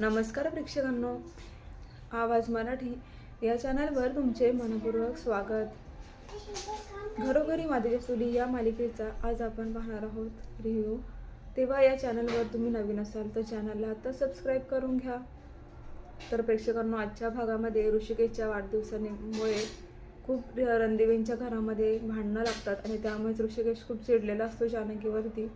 नमस्कार प्रेक्षकांनो. आवाज मराठी या चॅनलवर तुमचे मनपूर्वक स्वागत. घरोघरी मातीच्या सुली या मालिकेचा आज आपण पाहणार आहोत. रिव्ह्यू. तेव्हा या चॅनलवर तुम्ही नवीन असाल तर चॅनलला आता सबस्क्राईब करून घ्या. तर प्रेक्षकांनो आजच्या भागामध्ये ऋषिकेशच्या वाढदिवसामुळे खूप रणदेवींच्या घरामध्ये भांडणं लागतात आणि त्यामुळेच ऋषिकेश खूप चिडलेला असतो जानकीवरती.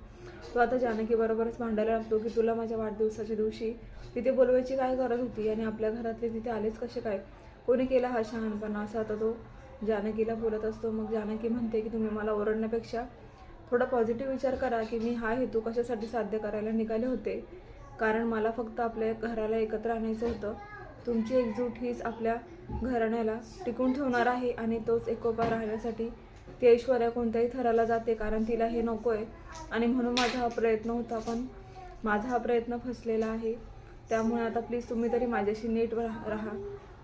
तो आता जानकी बरोबरच भांडायला लागतो की तुला माझ्या वाढदिवसाच्या दिवशी तिथे बोलवायची काय गरज होती आणि आपल्या घरातले तिथे आलेच कसे काय? कोणी केला हा शहाणपणा असा? आता तो जानकीला बोलत असतो. मग जानकी म्हणते की तुम्ही मला ओरडण्यापेक्षा थोडा पॉझिटिव्ह विचार करा की मी हा हेतू कशासाठी साध्य करायला निघाले होते? कारण मला फक्त आपल्या घराला एकत्र आणायचं होतं. तुमची एकजूट हीच आपल्या घराण्याला टिकून ठेवणार आहे आणि तोच एकोपा राहण्यासाठी ती ऐश्वर्या कोणत्याही थराला जाते कारण तिला हे नको आहे आणि म्हणून माझा हा प्रयत्न होता पण माझा हा प्रयत्न फसलेला आहे. त्यामुळे आता प्लीज तुम्ही तरी माझ्याशी नीट राहा.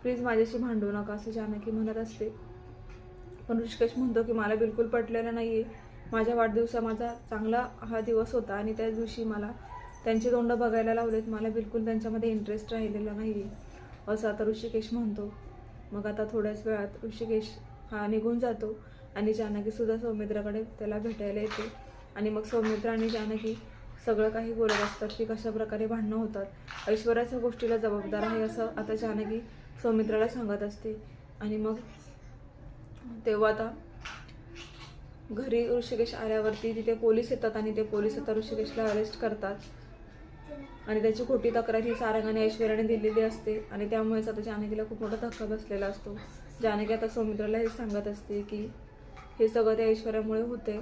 प्लीज माझ्याशी भांडू नका असं जानकी म्हणत असते. पण ऋषिकेश म्हणतो की मला बिलकुल पटलेलं नाही आहे माझ्या वाढदिवसा माझा चांगला हा दिवस होता आणि त्याच दिवशी मला त्यांचे तोंड बघायला लावलेत. मला बिलकुल त्यांच्यामध्ये इंटरेस्ट राहिलेला नाही आहे असं आता ऋषिकेश म्हणतो. मग आता थोड्याच वेळात ऋषिकेश हा निघून जातो. आणि जानकीसुद्धा सौमित्राकडे त्याला भेटायला येते. आणि मग सौमित्र आणि जानकी सगळं काही बोलत असतात की कशाप्रकारे भांडणं होतात. ऐश्वर्याच्या गोष्टीला जबाबदार आहे असं आता जानकी सौमित्राला सांगत असते. आणि मग तेव्हा आता घरी ऋषिकेश आल्यावरती तिथे पोलीस येतात आणि ते पोलीस आता ऋषिकेशला अरेस्ट करतात. आणि त्याची खोटी तक्रार ही सारंगाने ऐश्वर्याने दिलेली असते. आणि त्यामुळेच आता जानकीला खूप मोठा धक्का बसलेला असतो. जानकी आता सौमित्राला हे सांगत असते की हे सगळं त्या ऐश्वर्यामुळे होते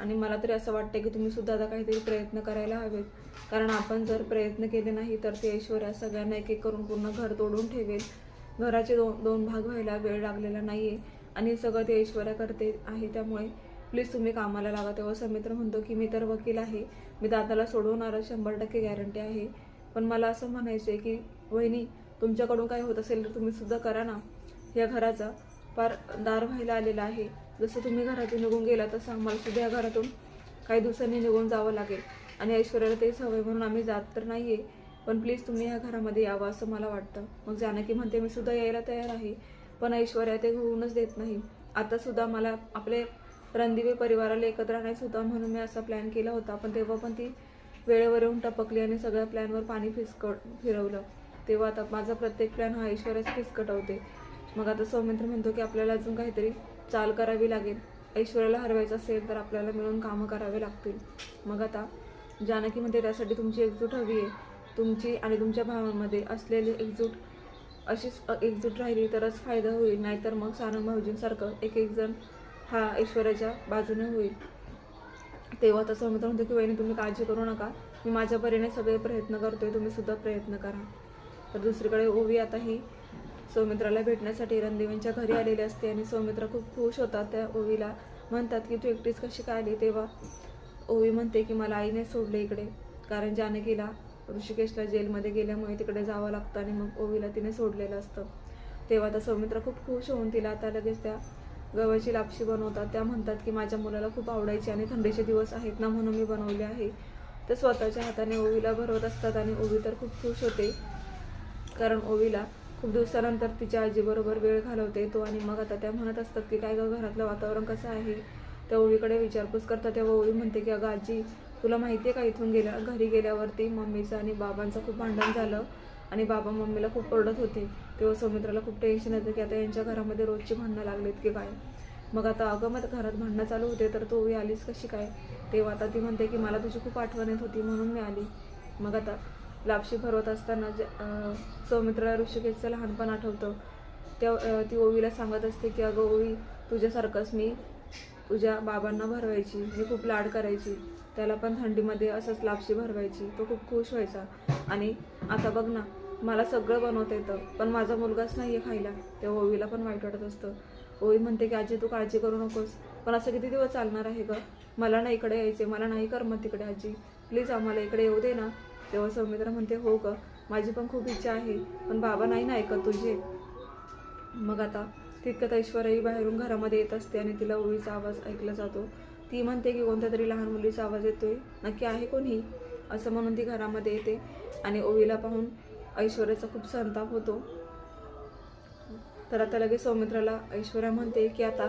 आणि मला तरी असं वाटतं की तुम्ही सुद्धा आता काहीतरी प्रयत्न करायला हवेत. कारण आपण जर प्रयत्न केले नाही तर ते ऐश्वर्या सगळ्यांना एक एक करून पूर्ण घर तोडून ठेवेल. घराचे दोन दोन भाग व्हायला वेळ लागलेला नाही आहे आणि हे सगळं ते ऐश्वर्या करते आहे त्यामुळे. प्लीज तुम्ही कामाला लागा. तेव्हा समित्र म्हणतो की मी तर वकील आहे. मी दादाला सोडवणार शंभर टक्के गॅरंटी आहे. पण मला असं म्हणायचं आहे की वहिनी तुमच्याकडून काय होत असेल तर तुम्ही सुद्धा करा ना. या घराचा फार दार व्हायला आलेला आहे. जसं तुम्ही घरातून निघून गेला तसं आम्हाला सुद्धा या घरातून. काही दिवसांनी निघून जावं लागेल. आणि ऐश्वर्याला ते सवय म्हणून आम्ही जात तर नाही आहे पण प्लीज तुम्ही ह्या घरामध्ये यावं असं मला वाटतं. मग जानकी म्हणते मी सुद्धा यायला तयार आहे. पण ऐश्वर्या ते होऊनच देत नाही. आता सुद्धा मला आपले रणदिवे परिवाराला एकत्र आणायचं म्हणून मी असा प्लॅन केला होता. पण तेव्हा पण ती वेळेवर येऊन टपकली आणि सगळ्या प्लॅनवर पाणी फिसकट फिरवलं. तेव्हा आता माझा प्रत्येक प्लॅन हा ऐश्वर्याच फिसकटवते. मग आता सौमित्र म्हणतो की आपल्याला अजून काहीतरी चाल करावी लागेल. ऐश्वर्याला हरवायचं असेल तर आपल्याला मिळून कामं करावे लागतील. मग आता जानकीमध्ये त्यासाठी तुमची एकजूट हवी आहे. तुमची आणि तुमच्या भावांमध्ये असलेली एकजूट अशीच एकजूट राहिली तरच फायदा होईल. नाहीतर मग सारंग भाऊजींसारखं एक एक जण हा ऐश्वर्याच्या बाजूने होईल. तेव्हा तसं सौमित्र म्हणतो की वहिनी तुम्ही काळजी करू नका. मी माझ्या परीने सगळे प्रयत्न करतोय. तुम्ही सुद्धा प्रयत्न करा. तर दुसरीकडे ओवी आता ही सौमित्राला भेटण्यासाठी रणदेवींच्या घरी आलेली असते आणि सौमित्र खूप खुश होतात. त्या ओवीला म्हणतात की तू एकटीच कशी काय आली? तेव्हा ओवी म्हणते की मला आईने सोडले इकडे कारण जानकीला ऋषिकेशला जेलमध्ये गेल्यामुळे तिकडे जावं लागतं आणि मग ओवीला तिने सोडलेलं असतं. तेव्हा आता सौमित्र खूप खुश होऊन तिला आता लगेच त्या गव्हाची लापशी बनवतात. त्या म्हणतात की माझ्या मुलाला खूप आवडायची आणि थंडीचे दिवस आहेत ना म्हणून मी बनवले आहे. ते स्वतःच्या हाताने ओवीला भरवत असतात आणि ओवी तर खूप खुश होते. कारण ओवीला खूप दिवसानंतर तिच्या आजीबरोबर वेळ घालवते तो आणि मग आता त्या म्हणत असतात की काय गं घरातलं वातावरण कसं आहे? त्या ओळीकडे विचारपूस करतात. तेव्हा ओळी म्हणते की अगं आजी तुला माहिती आहे का इथून गेल्या घरी गेल्यावरती मम्मीचं आणि बाबांचं खूप भांडण झालं आणि बाबा मम्मीला खूप ओरडत होते. तेव्हा सौमित्राला खूप टेन्शन येतं की आता यांच्या घरामध्ये रोजची भांडणं लागलीत की काय? मग आता अगं मग घरात भांडणं चालू होते तर तू आलीस कशी काय? तेव्हा आता ती म्हणते की मला तुझी खूप आठवण येत होती म्हणून मी आली. मग आता लापशी भरवत असताना जे सौमित्राला ऋषिकेशचं लहानपण आठवतं. त्या ती ओवीला सांगत असते की अगं ओवी तुझ्यासारखंच मी तुझ्या बाबांना भरवायची. मी खूप लाड करायची. त्याला पण थंडीमध्ये असंच लापशी भरवायची. तो खूप खुश व्हायचा. आणि आता बघ ना मला सगळं बनवता येतं. पण माझा मुलगाच नाही आहे खायला. तेव्हा ओवीला पण वाईट वाटत असतं. ओवी म्हणते की आजी तू काळजी करू नकोस. पण असं किती दिवस चालणार आहे गं? मला ना इकडे यायचे मला नाही करमत तिकडे आजी. प्लीज आम्हाला इकडे येऊ दे ना. तेव्हा सौमित्र म्हणते हो ग माझी पण खूप इच्छा आहे पण बाबा नाही ना ऐकत तुझे. मग आता तितकं ऐश्वर्याही बाहेरून घरामध्ये येत असते आणि तिला ओळीचा आवाज ऐकला जातो. ती म्हणते की कोणत्या तरी लहान मुलीचा आवाज येतोय नक्की आहे कोणी असं म्हणून ती घरामध्ये येते आणि ओळीला पाहून ऐश्वर्याचा खूप संताप होतो. तर आता लगेच सौमित्राला ऐश्वर्या म्हणते की आता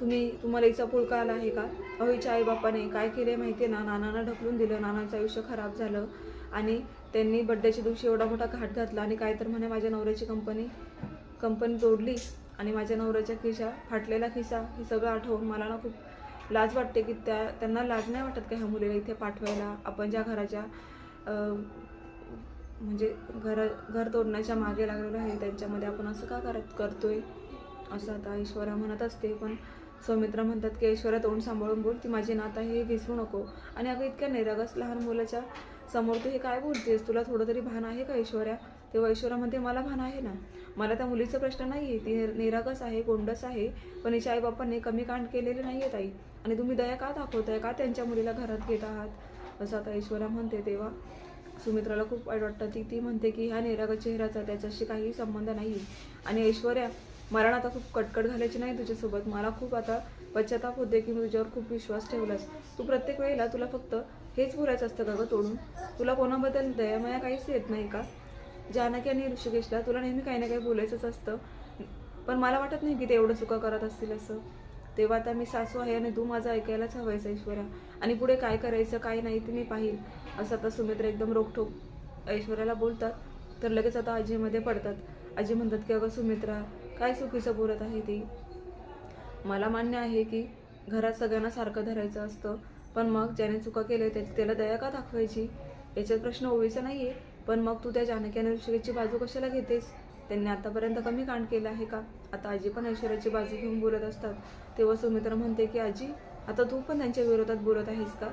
तुम्ही तुम्हाला हिचा पुळका आला आहे का? अहो हिच्या आईबापाने काय केले माहिती आहे ना नानांना ढकलून दिलं नानांचं आयुष्य खराब झालं. आणि त्यांनी बड्डेच्या दिवशी एवढा मोठा घाट घातला आणि काय तर म्हणे माझ्या नवऱ्याची कंपनी कंपनी तोडली आणि माझ्या नवऱ्याच्या खिशा फाटलेला खिसा हे सगळं आठवून मला ना खूप लाज वाटते की त्या त्यांना लाज नाही वाटत का ह्या मुलीला इथे पाठवायला? आपण ज्या घराच्या म्हणजे घर घर तोडण्याच्या मागे लागलेलो आहे त्यांच्यामध्ये आपण असं का करत करतोय? असं आता ईश्वरा म्हणत असते पण सौमित्रा म्हणतात की ऐश्वर्या तोंड सांभाळून बोल ती माझी नात आहे हे विसरू नको. आणि अगं इतक्या निरागस लहान मुलाच्या समोर तू हे काय बोलतेस? तुला थोडं तरी भान आहे का ऐश्वर्या? तेव्हा ऐश्वर्या म्हणते मला भान आहे ना. मला त्या मुलीचा प्रश्न नाही आहे ती निरागस आहे गोंडस आहे पण हिच्या आईबापांनी कमी कांड केलेले नाही आहेत आई आणि तुम्ही दया का दाखवताय? का त्यांच्या मुलीला घरात घेत आहात? असं आता ऐश्वर्या म्हणते तेव्हा. सुमित्राला खूप वाईट वाटतं. ती ती म्हणते की ह्या निरागस चेहऱ्याचा त्याच्याशी काही संबंध नाही आणि ऐश्वर्या मला ना आता खूप कटकट घालायची नाही तुझ्यासोबत. मला खूप आता पश्चाताप होते की मी तुझ्यावर खूप विश्वास ठेवलास. तू प्रत्येक वेळेला तुला फक्त हेच बोलायचं असतं का गं तोडून. तुला कोणाबद्दल दयामया काहीच येत नाही का? जानकी आणि ऋषिकेशला तुला नेहमी काही ना काही बोलायचंच असतं. पण मला वाटत नाही की ते एवढं चुका करत असतील असं. तेव्हा आता मी सासू आहे आणि तू माझं ऐकायलाच हवायचं ऐश्वर्या. आणि पुढे काय करायचं काय नाही ते मी पाहिल. असं आता सुमित्रा एकदम रोखठोक ऐश्वर्याला बोलतात. तर लगेच आता आजीमध्ये पडतात. आजी म्हणतात की अगं सुमित्रा काय चुकीचं बोलत आहे ती? मला मान्य आहे की घरात सगळ्यांना सारखं धरायचं असतं. पण मग ज्याने चुका केल्या त्याची त्याला दया का दाखवायची? याच्यात प्रश्न ओळीचा नाही आहे पण मग तू त्या जानकी आणि ऋषिकेशची बाजू कशाला घेतेस? त्यांनी आतापर्यंत कमी कांड केलं आहे का? आता आजी पण ऐश्वर्याची बाजू घेऊन बोलत असतात. तेव्हा सुमित्रा म्हणते की आजी आता तू पण त्यांच्या विरोधात बोलत आहेस का?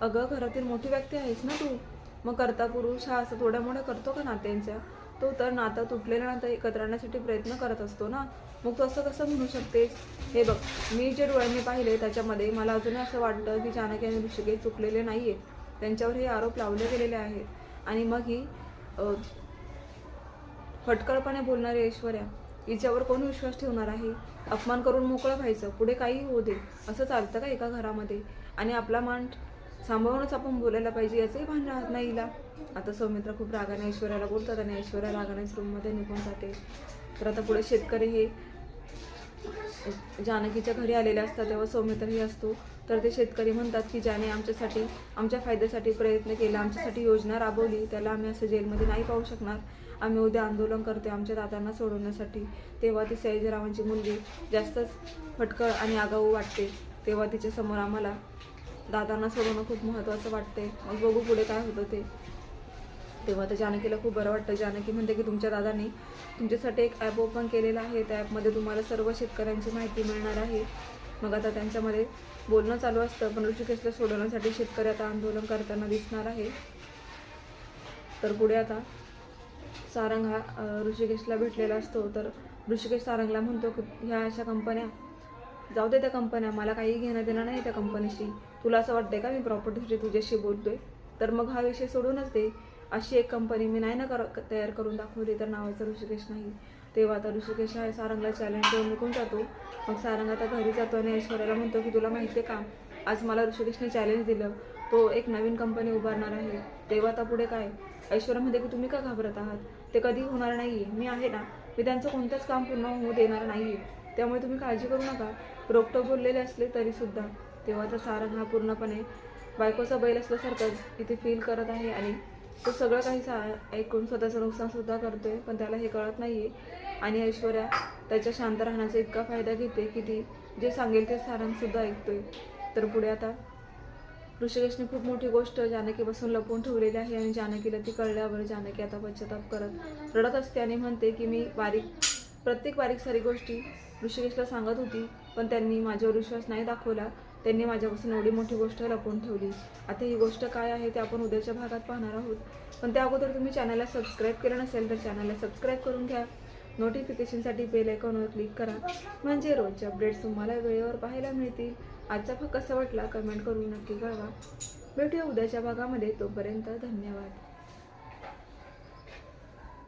अगं घरातील मोठी व्यक्ती आहेस ना तू? मग करता पुरुष हा असं थोड्या मोठ्या करतो का नात्यांच्या तो तर नातं तुटलेलं नातं एकत्र आणण्यासाठी प्रयत्न करत असतो ना. मग तू असं कसं म्हणू शकतेस? हे बघ मी जे डोळ्यांनी पाहिले त्याच्यामध्ये मला अजूनही असं वाटतं की जानकी आणि ऋषिकेश चुकलेले नाही आहेत त्यांच्यावर हे आरोप लावले गेलेले आहेत. आणि मग ही फटकळपणे बोलणारी ऐश्वर्या हिच्यावर कोण विश्वास ठेवणार आहे? अपमान करून मोकळं व्हायचं पुढे काही होऊ दे असं चालतं का एका घरामध्ये? आणि आपला मान सांभाळूनच आपण बोलायला पाहिजे याचंही भान राहत नाही हिला. आता सौमित्रा खूप रागाने ऐश्वर्याला बोलतात आणि ऐश्वर्या रागानेच रूममध्ये निघून जाते. तर आता पुढे शेतकरी हे जानकीच्या घरी आलेले असतात तेव्हा सौमित्रही असतो. तर ते शेतकरी म्हणतात की ज्याने आमच्यासाठी आमच्या फायद्यासाठी प्रयत्न केला आमच्यासाठी योजना राबवली त्याला आम्ही असं जेलमध्ये नाही पाहू शकणार. आम्ही उद्या आंदोलन करतो आमच्या दादांना सोडवण्यासाठी. तेव्हा ती सयाजीरावांची मुलगी जास्तच फटकळ आणि आगाऊ वाटते. तेव्हा तिच्यासमोर आम्हाला दादांना सोडवणं खूप महत्त्वाचं वाटते मग बघू पुढे काय होतं ते. तेव्हा तर जानकीला खूप बरं वाटतं. जानकी म्हणते की तुमच्या दादाने तुमच्यासाठी एक ॲप ओपन केलेलं आहे. त्या ॲपमध्ये तुम्हाला सर्व शेतकऱ्यांची माहिती मिळणार आहे. मग आता त्यांच्यामध्ये बोलणं चालू असतं. पण ऋषिकेशला सोडवण्यासाठी शेतकरी आता आंदोलन करताना दिसणार आहे. तर पुढे आता सारंग हा ऋषिकेशला भेटलेला असतो. तर ऋषिकेश सारंगला म्हणतो की ह्या अशा कंपन्या जाऊ दे त्या कंपन्या. मला काही घेणं देणं नाही त्या कंपनीशी. तुला असं वाटतंय का मी प्रॉपर्टीसाठी तुझ्याशी बोलतोय? तर मग हा विषय सोडूनच दे. अशी एक कंपनी मी नाही ना कर तयार करून दाखवली तर नावाचं ऋषिकेश नाही. तेव्हा आता ऋषिकेश हा सारंगला चॅलेंज देऊन निघून जातो. मग सारंग आता घरी जातो आणि ऐश्वर्याला म्हणतो की तुला माहिती आहे का? आज मला ऋषिकेशने चॅलेंज दिलं. तो एक नवीन कंपनी उभारणार आहे. तेव्हा आता पुढे काय? ऐश्वर्या म्हणते की तुम्ही का घाबरत आहात? ते कधी होणार नाही आहे मी आहे ना. मी त्यांचं कोणतंच काम पूर्ण होऊ देणार नाही आहे त्यामुळे तुम्ही काळजी करू नका. रोखटोक बोललेले असले तरीसुद्धा तेव्हा तर सारंग हा पूर्णपणे बायकोचा बैल असल्यासारखं इथे फील करत आहे आणि तो सगळं काही सा ऐकून स्वतःचं नुकसानसुद्धा करतोय पण त्याला हे कळत नाही आहे आणि ऐश्वर्या त्याच्या शांत राहण्याचा इतका फायदा घेते की ती जे सांगेल ते सारंगसुद्धा ऐकतोय. तर पुढे आता ऋषिकेशने खूप मोठी गोष्ट जानकीपासून लपवून ठेवलेली आहे आणि जानकीला ती कळल्यावर जानकी आता पश्चाताप करत रडत असते आणि म्हणते की मी बारीक प्रत्येक बारीक सारी गोष्टी ऋषिकेशला सांगत होती पण त्यांनी माझ्यावर विश्वास नाही दाखवला. त्यांनी माझ्यापासून एवढी मोठी गोष्ट लपवून ठेवली. आता ही गोष्ट काय आहे ते आपण उद्याच्या भागात पाहणार आहोत. पण त्या अगोदर तुम्ही चॅनलला सबस्क्राईब केलं नसेल तर चॅनलला सबस्क्राईब करून घ्या. नोटिफिकेशनसाठी बेल आयकॉनवर क्लिक करा. म्हणजे रोजचे अपडेट्स तुम्हाला वेळेवर पाहायला मिळतील. आजचा भाग कसा वाटला कमेंट करून नक्की कळवा. भेटूया उद्याच्या भागामध्ये. तोपर्यंत धन्यवाद.